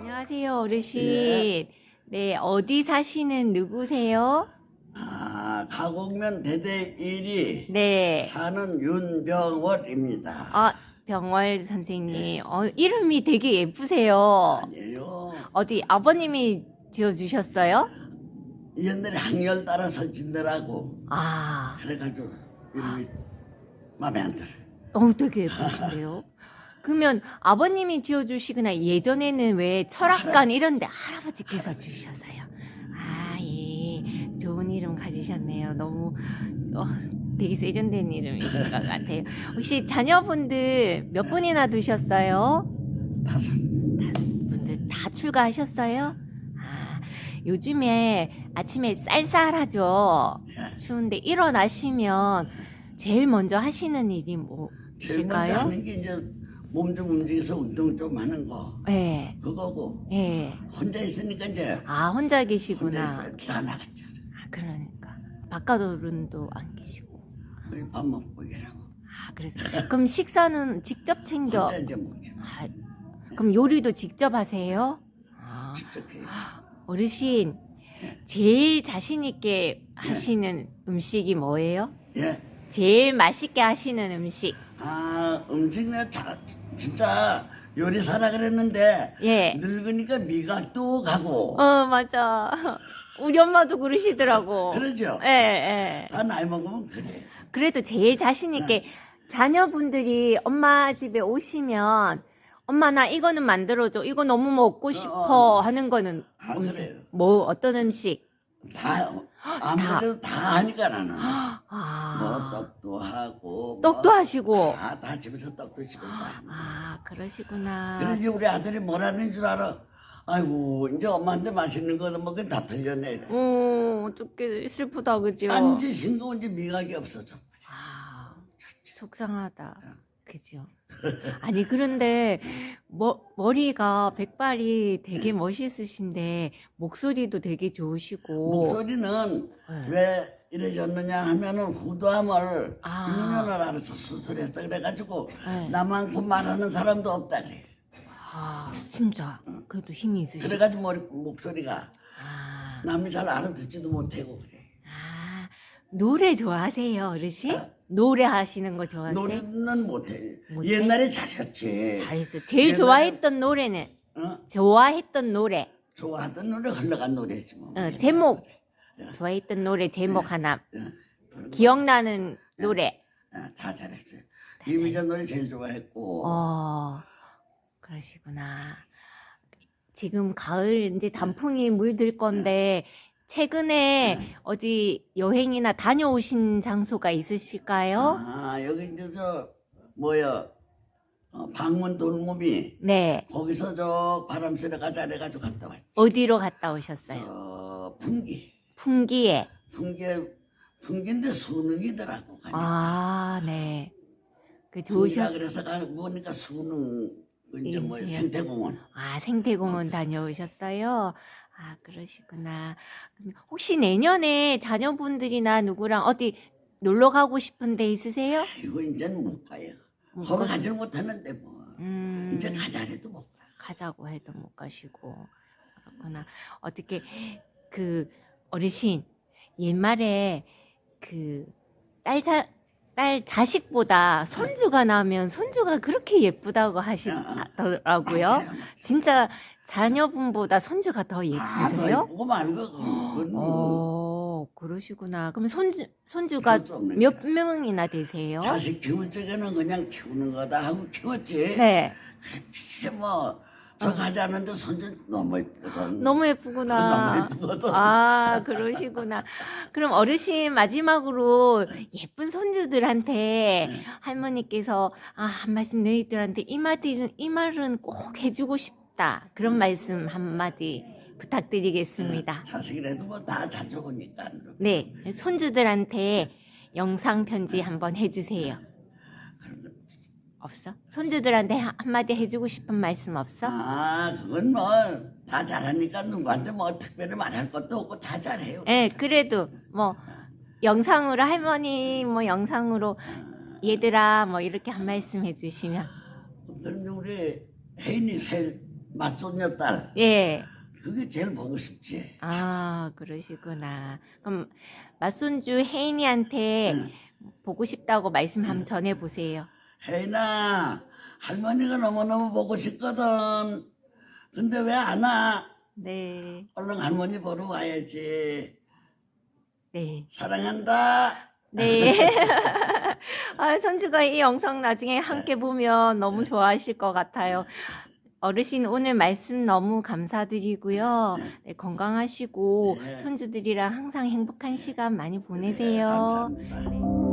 안녕하세요, 어르신. 예. 네, 어디 사시는 누구세요? 아, 가곡면 대대 1위 네. 사는 윤병월입니다. 아, 병월 선생님. 어, 이름이 되게 예쁘세요. 아니에요. 어디 아버님이 지어 주셨어요? 옛날에 항열 따라서 짓느라고 아, 그래가지고 이름이 마음에 안 들어요. 어, 되게 예쁘신데요? 그러면 아버님이 지어주시거나 예전에는 왜 철학관 이런데 할아버지께서 지으셨어요. 아, 예. 좋은 이름 가지셨네요. 너무, 어, 되게 세련된 이름이신 것 같아요. 혹시 자녀분들 몇 분이나 두셨어요? 다섯. 분들 다 출가하셨어요? 아, 요즘에 아침에 쌀쌀하죠? 예. 추운데 일어나시면 제일 먼저 하시는 일이 제일 먼저 무엇일까요? 하는 게 이제 몸 좀 움직여서 운동 좀 하는 거 예, 그거고 예. 혼자 있으니까 이제 아, 혼자 혼자 계시구나. 있어요. 다 나갔잖아. 아, 그러니까. 바깥으로도 안 계시고. 밥 먹고 이러고 아, 그래서. 그럼 식사는 직접 챙겨. 혼자 이제 먹지 마. 아, 그럼 요리도 직접 하세요? 아, 직접 해. 어르신, 제일 자신 있게 하시는 음식이 뭐예요? 예. 제일 맛있게 하시는 음식. 아 음식 내가 자, 진짜 요리사라 그랬는데 예. 늙으니까 미각도 가고 어, 맞아. 우리 엄마도 그러시더라고. 그러죠. 예, 예. 다 나이 먹으면 그래. 그래도 제일 자신 있게 자녀분들이 엄마 집에 오시면 엄마 나 이거는 만들어줘. 이거 너무 먹고 싶어 하는 거는 아, 음, 그래요. 뭐 어떤 음식? 다 아무래도 다 하니까 나는 아, 뭐 떡도 하고 떡도 뭐 하시고. 다, 다 집에서 떡도 다. 아, 그러시구나. 이제 우리 아들이 뭐라는 줄 알아. 아이고 이제 엄마한테 맛있는 거 먹으면 다 틀렸네. 이래. 어, 어떻게 슬프다, 그죠? 딴지 싱거운 지 미각이 없어져. 아, 속상하다. 그죠? 아니, 그런데, 머, 머리가, 백발이 되게 멋있으신데, 목소리도 되게 좋으시고. 목소리는 네. 왜 이래졌느냐 하면은 후두암을 아. 6년을 알아서 수술했어 그래가지고 네. 나만큼 말하는 사람도 없다 그래. 아, 진짜. 그래도 힘이 있으시고. 그래가지고 머리, 목소리가 아, 남이 잘 알아듣지도 못하고 그래. 아, 노래 좋아하세요, 어르신? 어? 노래 하시는 거 좋아하세요? 노래는 못해. 못해? 옛날에 잘했지. 잘했어요. 제일 옛날에- 좋아했던 노래는? 어? 좋아했던 노래. 좋아하던 노래 흘러간 노래지 뭐. 어, 제목. 좋아했던 노래 제목 하나. 예, 그런 거. 기억나는 노래. 어, 다 잘했어요. 이미자 노래 제일 좋아했고. 어, 그러시구나. 지금 가을 이제 단풍이 물들 건데 최근에 어디 여행이나 다녀오신 장소가 있으실까요? 아 여기 이제 저 뭐야 어, 방문 돌무비 네. 거기서 저 바람 쐬러 가자 해가지고 갔다 왔지. 어디로 갔다 오셨어요? 어, 풍기. 풍기에. 풍기에 풍기인데 수능이더라고. 가니까. 아, 네. 그 풍기라 좋으셨, 그래서 가 보니까 수능 그 이제 예, 뭐 예. 생태공원. 아, 생태공원 다녀오셨어요? 아, 그러시구나. 그럼 혹시 내년에 자녀분들이나 누구랑 어디 놀러 가고 싶은 데 있으세요? 이거 이제는 못 가요. 못 가요? 가지를 못하는데 뭐 음, 이제 가자 해도 못 가. 가자고 해도 못 가시고. 그렇구나. 어떻게, 그, 어르신, 옛말에 그, 딸 자, 딸 자식보다 손주가 나면 손주가 그렇게 예쁘다고 하시더라고요. 맞아요. 진짜 자녀분보다 손주가 더 아, 더 예쁘세요? 예쁘고 말고 그건 어, 그러시구나. 그럼 손주, 손주가 어쩔 수 없는 몇 거야. 명이나 되세요? 자식 키울 적에는 그냥 키우는 거다 하고 키웠지. 네. 그렇게 뭐저 가지 않는데 손주 너무 예쁘거든. 너무 예쁘구나. 너무 예쁘거든. 아, 그러시구나. 그럼 어르신 마지막으로 예쁜 손주들한테 할머니께서 아, 한 말씀 너희들한테 이 말은 이 말은 꼭 해주고 싶다. 그런 말씀 한마디 부탁드리겠습니다. 자식이라도 뭐 다 자주 오니까. 네, 손주들한테 영상 편지 한번 해주세요. 없어? 손주들한테 한- 한마디 해주고 싶은 말씀 없어? 아, 그건 뭐 다 잘하니까 누구한테 뭐 특별히 말할 것도 없고 다 잘해요. 예, 그래도 뭐 영상으로 할머니 뭐 영상으로 얘들아 뭐 이렇게 한 말씀 해주시면 그럼 우리 혜인이 새 맞손녀 딸 예. 그게 제일 보고 싶지. 아 그러시구나. 그럼 맞손주 혜인이한테 응. 보고 싶다고 말씀 한번 전해 보세요. 혜인아 할머니가 너무너무 보고 싶거든. 근데 왜 안 와? 네, 얼른 할머니 보러 와야지. 네, 사랑한다. 네. 아, 손주가 이 영상 나중에 함께 보면 너무 좋아하실 것 같아요. 어르신 오늘 말씀 너무 감사드리고요. 네, 건강하시고 네. 손주들이랑 항상 행복한 예. 시간 많이 예, 보내세요. 네, 감사합니다. 네.